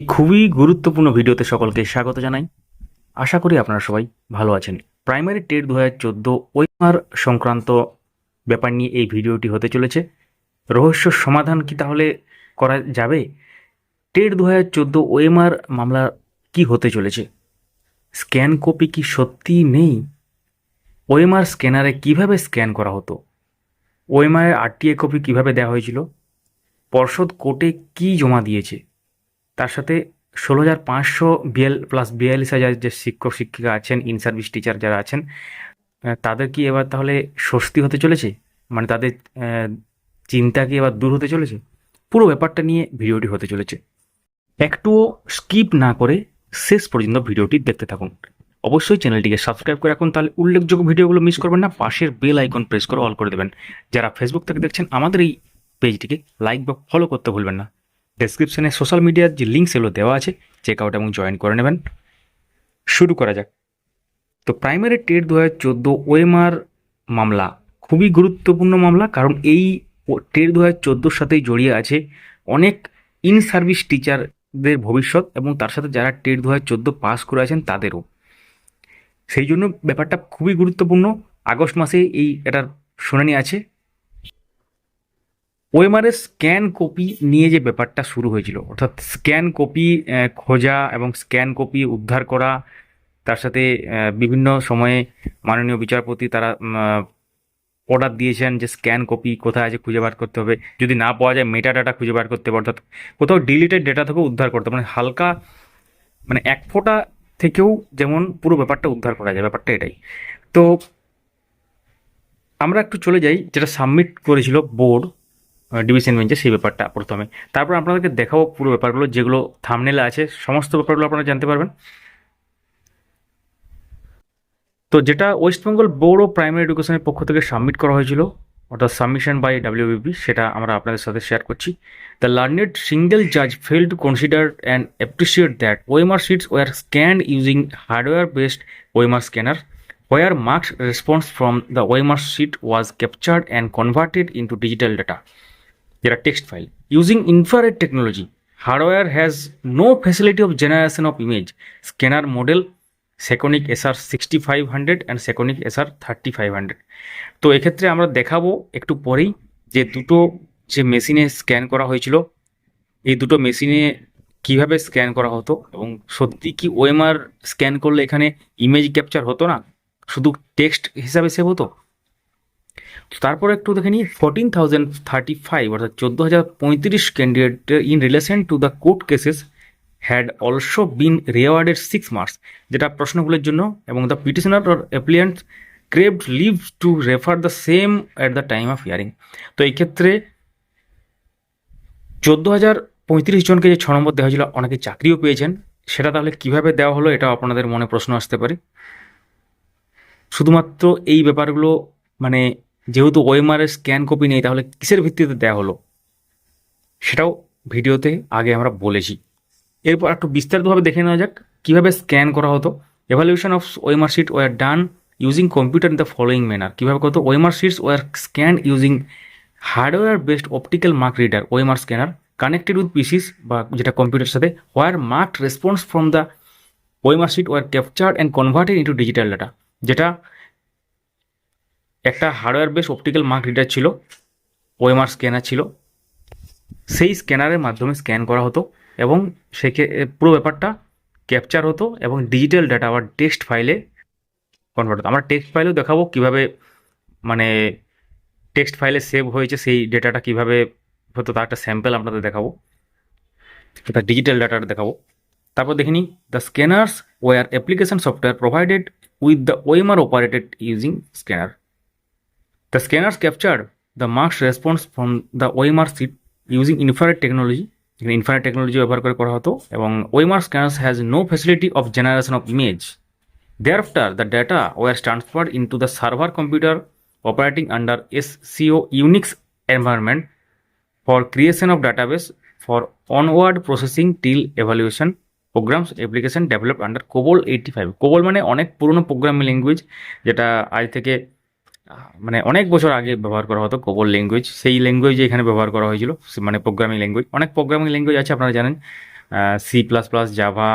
খুবই গুরুত্বপূর্ণ ভিডিওতে সকলকে স্বাগত জানাই। আশা করি আপনারা সবাই ভালো আছেন। প্রাইমারি টেট দু হাজার চোদ্দ ওইমার সংক্রান্ত ব্যাপার নিয়ে এই ভিডিওটি হতে চলেছে। রহস্য সমাধান কি তাহলে করা যাবে? টেট দু হাজার চোদ্দ ওএমআর মামলা কি হতে চলেছে? স্ক্যান কপি কি সত্যিই নেই? ওএমআর স্ক্যানারে কীভাবে স্ক্যান করা হতো? ওএমআর আরটিএ কপি কীভাবে দেওয়া হয়েছিল? পর্ষদ কোর্টে কি জমা দিয়েছে? তার সাথে ষোলো হাজার পাঁচশো বিএল প্লাস বিয়াল্লিশ হাজার যে শিক্ষক, শিক্ষিকা আছেন ইন সার্ভিস টিচার যারা আছেন তাদের কি এবার তাহলে স্বস্তি হতে চলেছে? মানে তাদের চিন্তা কি এবার দূর হতে চলেছে? পুরো ব্যাপারটা নিয়ে ভিডিওটি হতে চলেছে। একটুও স্কিপ না করে শেষ পর্যন্ত ভিডিওটি দেখতে থাকুন। অবশ্যই চ্যানেলটিকে সাবস্ক্রাইব করে রাখুন, তাহলে উল্লেখযোগ্য ভিডিওগুলো মিস করবেন না। পাশের বেল আইকন প্রেস করে অল করে দেবেন। যারা ফেসবুক থেকে দেখছেন, আমাদের এই পেজটিকে লাইক বা ফলো করতে ভুলবেন না। ডেসক্রিপশনে সোশ্যাল মিডিয়ার যে লিঙ্ক সেগুলো দেওয়া আছে চেক আউট এবং জয়েন করে নেবেন। শুরু করা যাক। তো প্রাইমারি টেট দু হাজার চোদ্দ ওএমআর মামলা খুবই গুরুত্বপূর্ণ মামলা, কারণ এই টেট দু হাজার চোদ্দোর সাথেই জড়িয়ে আছে অনেক ইন সার্ভিস টিচারদের ভবিষ্যৎ এবং তার সাথে যারা টেট দু হাজার চোদ্দ পাস করে আছেন তাদেরও। সেই জন্য ব্যাপারটা খুবই গুরুত্বপূর্ণ। আগস্ট মাসে এই এটার শুনানি আছে। ওএমআরের স্ক্যান কপি নিয়ে যে ব্যাপারটা শুরু হয়েছিল, অর্থাৎ স্ক্যান কপি খোঁজা এবং স্ক্যান কপি উদ্ধার করা, তার সাথে বিভিন্ন সময়ে মাননীয় বিচারপতি তারা অর্ডার দিয়েছেন যে স্ক্যান কপি কোথায় আছে খুঁজে বার করতে হবে। যদি না পাওয়া যায় মেটা ডাটা খুঁজে বার করতে হবে, অর্থাৎ কোথাও ডিলিটেড ডেটা থেকেও উদ্ধার করতে মানে হালকা মানে এক ফোঁটা থেকেও যেমন পুরো ব্যাপারটা উদ্ধার করা যায়, ব্যাপারটা এটাই। তো আমরা একটু চলে যাই, যেটা সাবমিট করেছিল বোর্ড ডিভিশন বেঞ্চে সেই ব্যাপারটা প্রথমে। তারপর আপনাদেরকে দেখাবো পুরো ব্যাপারগুলো, যেগুলো থামনেলে আছে, সমস্ত ব্যাপারগুলো আপনারা জানতে পারবেন। তো যেটা West Bengal board of primary এডুকেশনের পক্ষ থেকে সাবমিট করা হয়েছিল, অর্থাৎ সাবমিশন বাই ডাব্লিউবিপি সেটা আমরা আপনাদের সাথে শেয়ার করছি। দ্য লার্নেড সিঙ্গেল জাজ fail to consider and appreciate that OMR sheets were scanned using hardware based OMR scanner where marked response from the OMR sheet was captured and converted into digital data. যেটা text file using infrared technology hardware has no facility of generation of image scanner model Sekonic SR sixty five hundred and Sekonic SR thirty five hundred তো এক্ষেত্রে আমরা দেখাবো একটু পরেই যে দুটো যে মেশিনে স্ক্যান করা হয়েছিল, এই দুটো মেশিনে কীভাবে স্ক্যান করা হতো এবং সত্যি কি ওএমআর স্ক্যান করলে এখানে ইমেজ ক্যাপচার হতো না? শুধু টেক্সট হিসাবে সেভ হতো? তারপর একটু দেখে নিই ফোরটিন থাউজেন্ড থার্টি ফাইভ অর্থাৎ চোদ্দ হাজার পঁয়ত্রিশ candidate in relation to the court cases had also been rewarded six marks যেটা প্রশ্নগুলোর জন্য এবং the petitioner or appellant craved leave to refer the same at the time of hearing তো এই ক্ষেত্রে চোদ্দ হাজার পঁয়ত্রিশ জনকে যে ছ নম্বর দেওয়া হয়েছিল, অনেকে চাকরিও পেয়েছেন। সেটা তাহলে কীভাবে দেওয়া হলো এটা আপনাদের মনে প্রশ্ন আসতে পারে। শুধুমাত্র এই ব্যাপারগুলো মানে যেহেতু ওএমআরের স্ক্যান কপি নেই, তাহলে কিসের ভিত্তিতে দেওয়া হলো? সেটাও ভিডিওতে আগে আমরা বলেছি। এরপর একটু বিস্তারিতভাবে দেখে নেওয়া যাক, কীভাবে স্ক্যান করা হতো। Evaluation of OMR sheet were done using computer in the following manner কীভাবে করতো OMR sheets were scanned using hardware based optical mark reader OMR scanner connected with PCs বা যেটা কম্পিউটার সাথে were marked response from the OMR sheet were captured and converted into digital data যেটা একটা hardware base optical mark reader ছিল OMR scanner ছিল। সেই স্ক্যানারের মাধ্যমে scan করা হতো এবং সেকে, পুরো ব্যাপারটা ক্যাপচার হতো এবং ডিজিটাল ডাটা আবার টেক্সট ফাইলে কনভার্ট হতো। আমরা টেক্সট ফাইলেও দেখাবো কীভাবে মানে টেক্সট ফাইলে সেভ হয়েছে সেই ডেটাটা কীভাবে হতো, তার একটা স্যাম্পেল আপনাদের দেখাবো। এটা ডিজিটাল ডাটাটা দেখাবো। তারপর দেখে নিই the scanners were application software provided with the OMR operated using scanner The scanners captured the marks response from the OMR sheet using infrared technology. এখানে ইনফ্রারেড টেকনোলজি ব্যবহার করে করা হতো এবং OMR scanners has no facility of generation of image thereafter the data were transferred into the server computer operating under SCO Unix environment for creation of database for onward processing till evaluation programs application develop under COBOL eighty five COBOL মানে অনেক পুরনো programming language যেটা আজ থেকে মানে অনেক বছর আগে ব্যবহার করা হতো কোবল ল্যাঙ্গুয়েজ সেই ল্যাঙ্গুয়েজ এখানে ব্যবহার করা হয়েছিল মানে প্রোগ্রামিং ল্যাঙ্গুয়েজ অনেক প্রোগ্রামিং ল্যাঙ্গুয়েজ আছে, আপনারা জানেন। C plus plus Java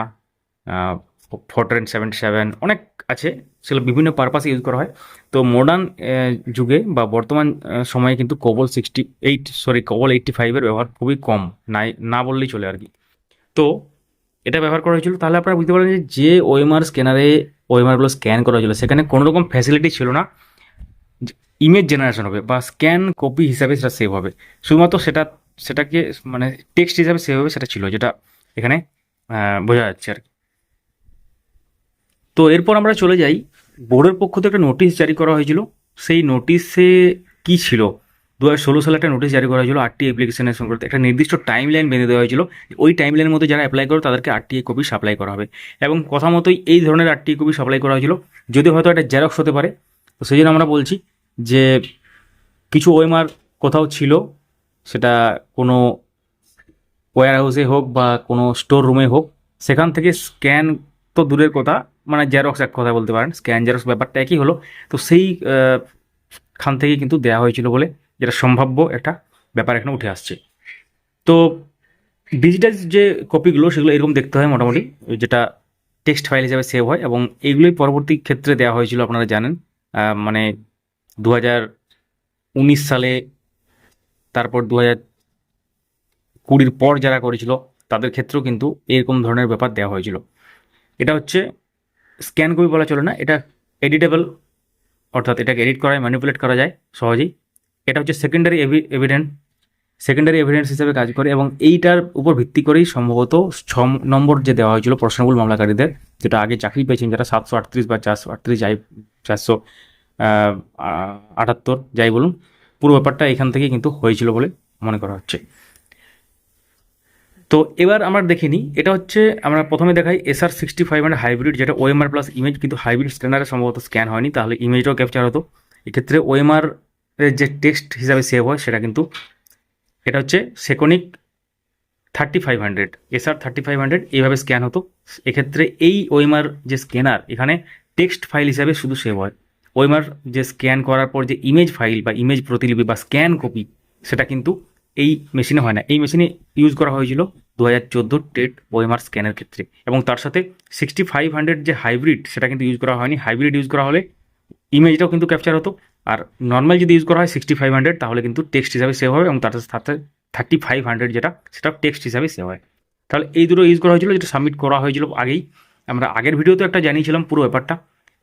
fourteen seventy seven অনেক আছে, সেগুলো বিভিন্ন পারপাসে ইউজ করা হয়। তো মডার্ন যুগে বা বর্তমান সময়ে কিন্তু COBOL sixty eight sorry COBOL eighty ফাইভের ব্যবহার খুবই কম, নাই, না বললেই চলে আর কি। তো এটা ব্যবহার করা হয়েছিল। তাহলে আপনারা বুঝতে পারেন যে যে ওএমআর স্ক্যানারে ওএমআরগুলো স্ক্যান করা হয়েছিল, সেখানে কোনো রকম ফ্যাসিলিটি ছিল না। ইমেজ জেনারেশন হবে বা স্ক্যান কপি হিসাবে সেটা সেভ হবে। শুধুমাত্র সেটা, সেটাকে মানে টেক্সট হিসাবে সেভ হবে সেটা ছিল, যেটা এখানে বোঝা যাচ্ছে আর কি। তো এরপর আমরা চলে যাই। বোর্ডের পক্ষ থেকে একটা নোটিশ জারি করা হয়েছিল। সেই নোটিশে কি ছিল? দু হাজার ষোলো সালে একটা নোটিশ জারি করা হয়েছিল আরটি অ্যাপ্লিকেশনের সংক্রান্ত একটা নির্দিষ্ট টাইম লাইন বেঁধে দেওয়া হয়েছিল। ওই টাইম লাইনের মধ্যে যারা অ্যাপ্লাই করে তাদেরকে আরটিআই কপি সাপ্লাই করা হবে। এবং কথা মতোই এই ধরনের আরটিআই কপি সাপ্লাই করা হয়েছিল। যদি হয়তো একটা জেরক্স হতে পারে। তো সেই জন্য আমরা বলছি যে কিছু ওএমআর কোথাও ছিল, সেটা কোনো ওয়্যার হাউসে হোক বা কোনো স্টোর রুমে হোক, সেখান থেকে স্ক্যান তো দূরের কথা মানে জেরক্স এক কথা বলতে পারেন। স্ক্যান জেরক্স ব্যাপারটা একই হলো। তো সেই খান থেকে কিন্তু দেওয়া হয়েছিল বলে যেটা সম্ভাব্য একটা ব্যাপার এখানে উঠে আসছে। তো ডিজিটাল যে কপিগুলো সেগুলো এরকম দেখতে হয় মোটামুটি, যেটা টেক্সট ফাইল হিসাবে সেভ হয় এবং এইগুলোই পরবর্তী ক্ষেত্রে দেওয়া হয়েছিল, আপনারা জানেন। মানে দু হাজার উনিশ সালে, তারপর দু হাজার কুড়ির পর যারা করেছিল, তাদের ক্ষেত্রেও কিন্তু এরকম ধরনের ব্যাপার দেওয়া হয়েছিল। এটা হচ্ছে স্ক্যান কপি বলা চলে না, এটা এডিটেবল অর্থাৎ এটাকে এডিট করা ম্যানিপুলেট করা যায় সহজেই। এটা হচ্ছে সেকেন্ডারি এভিডেন্ট সেকেন্ডারি এভিডেন্স হিসেবে কাজ করে এবং এইটার উপর ভিত্তি করেই সম্ভবত ছ নম্বর যে দেওয়া হয়েছিল প্রশ্নবুল মামলাকারীদের, যেটা আগে চাকরি পেয়েছেন যারা সাতশো আটত্রিশ বা চারশো আটত্রিশ, চারশো আটাত্তর, যাই বলুন, পুরো ব্যাপারটা এখান থেকেই কিন্তু হয়েছিল বলে মনে করা হচ্ছে। তো এবার আমরা দেখে নিই, এটা হচ্ছে আমরা প্রথমে দেখাই এসআর সিক্সটি ফাইভ মানে হাইব্রিড যেটা ওএমআর প্লাস ইমেজ কিন্তু হাইব্রিড স্ক্যানারে সম্ভবত স্ক্যান হয়নি, তাহলে ইমেজটাও ক্যাপচার হতো। এক্ষেত্রে ওএমআর যে টেক্সট হিসাবে সেভ হয়, সেটা কিন্তু এটা হচ্ছে Sekonic thirty five hundred SR thirty five hundred এইভাবে স্ক্যান হতো। এক্ষেত্রে এই ওএমআর যে স্ক্যানার এখানে টেক্সট ফাইল হিসাবে শুধু সেভ হয়। ওএমআর যে স্ক্যান করার পর যে ইমেজ ফাইল বা ইমেজ প্রতিলিপি বা স্ক্যান কপি সেটা কিন্তু এই মেশিনে হয় না। এই মেশিনে ইউজ করা হয়েছিল দু হাজার চোদ্দোর টেট ওএমআর স্ক্যানের ক্ষেত্রে। এবং তার সাথে সিক্সটি ফাইভ হান্ড্রেড যে হাইব্রিড সেটা কিন্তু ইউজ করা হয়নি। হাইব্রিড ইউজ করা হলে ইমেজটাও কিন্তু ক্যাপচার হতো। আর নর্মাল যদি ইউজ করা হয় সিক্সটি ফাইভ হান্ড্রেড তাহলে কিন্তু টেক্সট হিসাবে সেভ হবে এবং তার সাথে থার্টি ফাইভ হান্ড্রেড যেটা সেটা টেক্সট হিসাবে সেভ হয়। তাহলে এই দুটো ইউজ করা হয়েছিল, যেটা সাবমিট করা হয়েছিল আগেই। আমরা আগের ভিডিওতে একটা জানিয়েছিলাম পুরো ব্যাপারটা।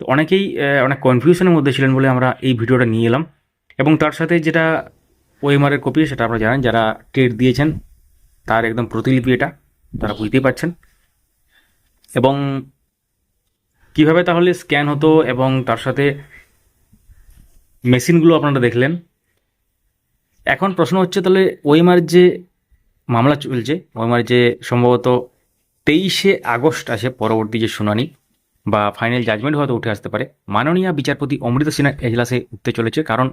তো অনেকেই অনেক কনফিউশনের মধ্যে ছিলেন বলে আমরা এই ভিডিওটা নিয়ে এলাম। এবং তার সাথে যেটা ওএমআর এর কপি সেটা আপনারা জানেন, যারা টেট দিয়েছেন, তার একদম প্রতিলিপি এটা, তারা বুঝতেই পারছেন। এবং কীভাবে তাহলে স্ক্যান হতো এবং তার সাথে মেশিনগুলো আপনারা দেখলেন। এখন প্রশ্ন হচ্ছে তাহলে ওএমআর যে মামলা চলছে ওএমআর যে সম্ভবত তেইশে আগস্ট আছে পরবর্তী যে শুনানি বা ফাইনাল জাজমেন্ট হয়তো উঠে আসতে পারে। মাননীয় বিচারপতি অমৃত সিনহার এজলাসে উঠতে চলেছে, কারণ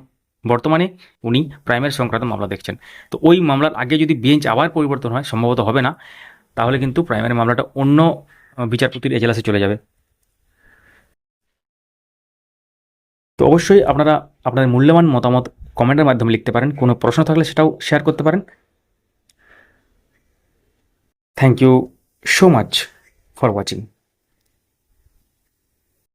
বর্তমানে উনি প্রাইমারি সংক্রান্ত মামলা দেখছেন। তো ওই মামলার আগে যদি বেঞ্চ আবার পরিবর্তন হয়, সম্ভবত হবে না, তাহলে কিন্তু প্রাইমারি মামলাটা অন্য বিচারপতির এজলাসে চলে যাবে। তো অবশ্যই আপনারা আপনাদের মূল্যবান মতামত কমেন্টের মাধ্যমে লিখতে পারেন, কোনো প্রশ্ন থাকলে সেটাও শেয়ার করতে পারেন। Thank you so much for watching